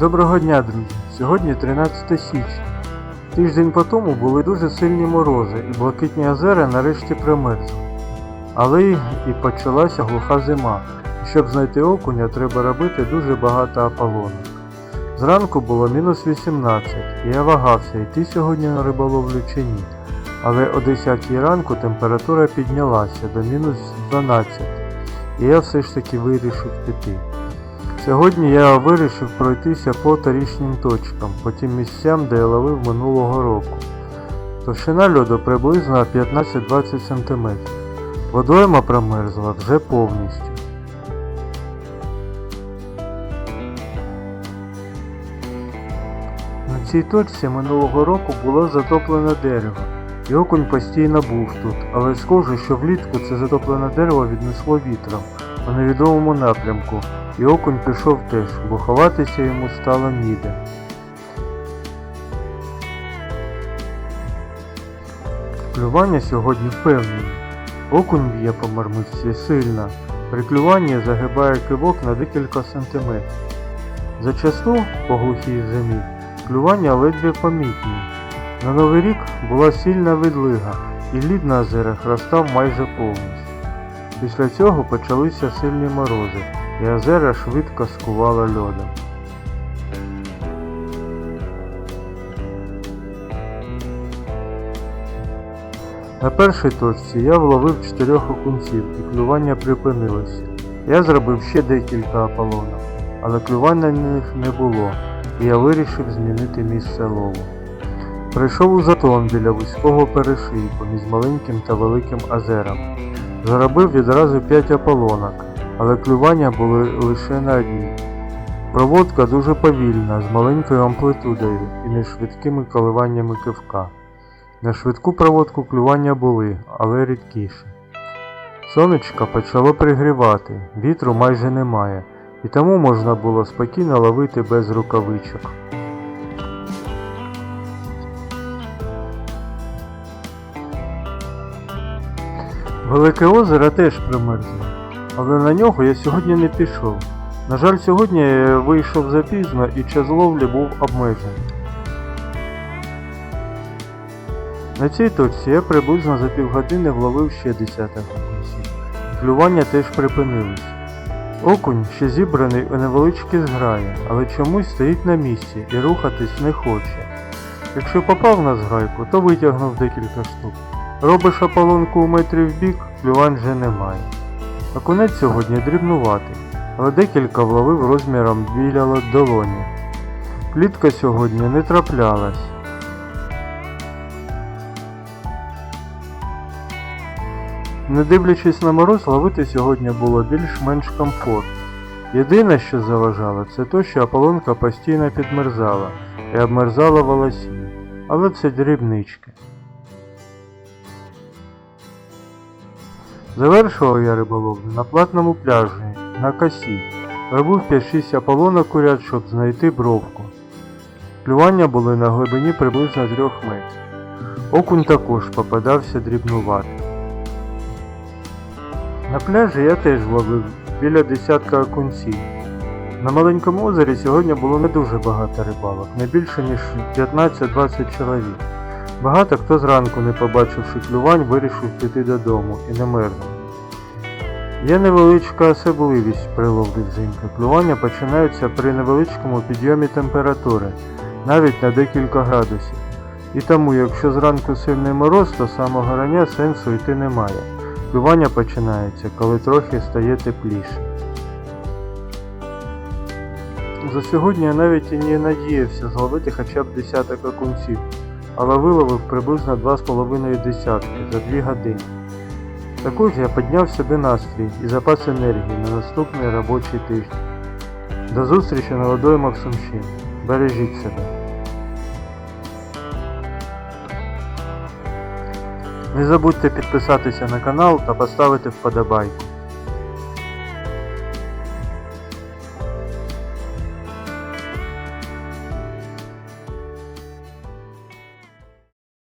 Доброго дня, друзі! Сьогодні 13 січня. Тиждень по тому були дуже сильні морози і блакитні озера нарешті примерзли. Але і почалася глуха зима. І щоб знайти окуня, треба робити дуже багато аполонок. Зранку було мінус 18, і я вагався йти сьогодні на риболовлю чи ні. Але о 10 ранку температура піднялася до мінус 12, і я все ж таки вирішив піти. Сьогодні я вирішив пройтися по торічним точкам, по тим місцям, де я ловив минулого року. Товщина льоду приблизно 15-20 см. Водойма промерзла вже повністю. На цій точці минулого року було затоплене дерево, і окунь постійно був тут, але схоже, що влітку це затоплене дерево віднесло вітром у невідомому напрямку, і окунь пішов теж, бо ховатися йому стало ніде. Клювання сьогодні впевнені. Окунь б'є по мармишці сильно. При клюванні загибає кивок на декілька сантиметрів. Зачасту, по глухій зимі, клювання ледве помітні. На Новий рік була сильна відлига, і лід на озерах розстав майже повністю. Після цього почалися сильні морози, і озера швидко скувало льодом. На першій точці я вловив чотирьох окунців і клювання припинилося. Я зробив ще декілька аполонок, але клювання на них не було, і я вирішив змінити місце лову. Прийшов у затон біля вузького перешийку між маленьким та великим озером. Заробив відразу 5 аполонок, але клювання були лише на одній. Проводка дуже повільна, з маленькою амплитудою і нешвидкими коливаннями кивка. На швидку проводку клювання були, але рідкіше. Сонечко почало пригрівати, вітру майже немає, і тому можна було спокійно ловити без рукавичок. Велике озеро теж примерзло, але на нього я сьогодні не пішов. На жаль, сьогодні я вийшов запізно і час ловлі був обмежений. На цій точці я приблизно за півгодини вловив ще десяток окунців. Клювання теж припинилось. Окунь ще зібраний у невеличкі зграї, але чомусь стоїть на місці і рухатись не хоче. Якщо попав на зграйку, то витягнув декілька штук. Робиш ополонку у метрі в бік, клювань вже немає. Окунець сьогодні дрібнуватий, але декілька вловив розміром біля долоні. Плітка сьогодні не траплялась. Не дивлячись на мороз, ловити сьогодні було більш-менш комфортно. Єдине, що заважало, це те, що ополонка постійно підмерзала і обмерзала волосіння. Але це дрібнички. Завершував я риболовлю на платному пляжі на косі. Робив 5-6 ополонок у ряд, щоб знайти бровку. Клювання були на глибині приблизно 3 метрів. Окунь також попадався дрібнувато. На пляжі я теж ловив біля десятка окунців. На маленькому озері сьогодні було не дуже багато рибалок, не більше ніж 15-20 чоловік. Багато хто зранку, не побачивши клювань, вирішив піти додому і не мерзнув. Є невеличка особливість при ловлі взимки. Клювання починаються при невеличкому підйомі температури, навіть на декілька градусів. І тому, якщо зранку сильний мороз, то самого рання сенсу йти немає. Клювання починається, коли трохи стає тепліше. За сьогодні я навіть і не надіявся зловити хоча б десяток окунців, але виловив приблизно 2,5 десятки за 2 години. Також я підняв собі настрій і запас енергії на наступний робочий тиждень. До зустрічі на водоймах Сумщин. Бережіть себе. Не забудьте підписатися на канал та поставити вподобайку.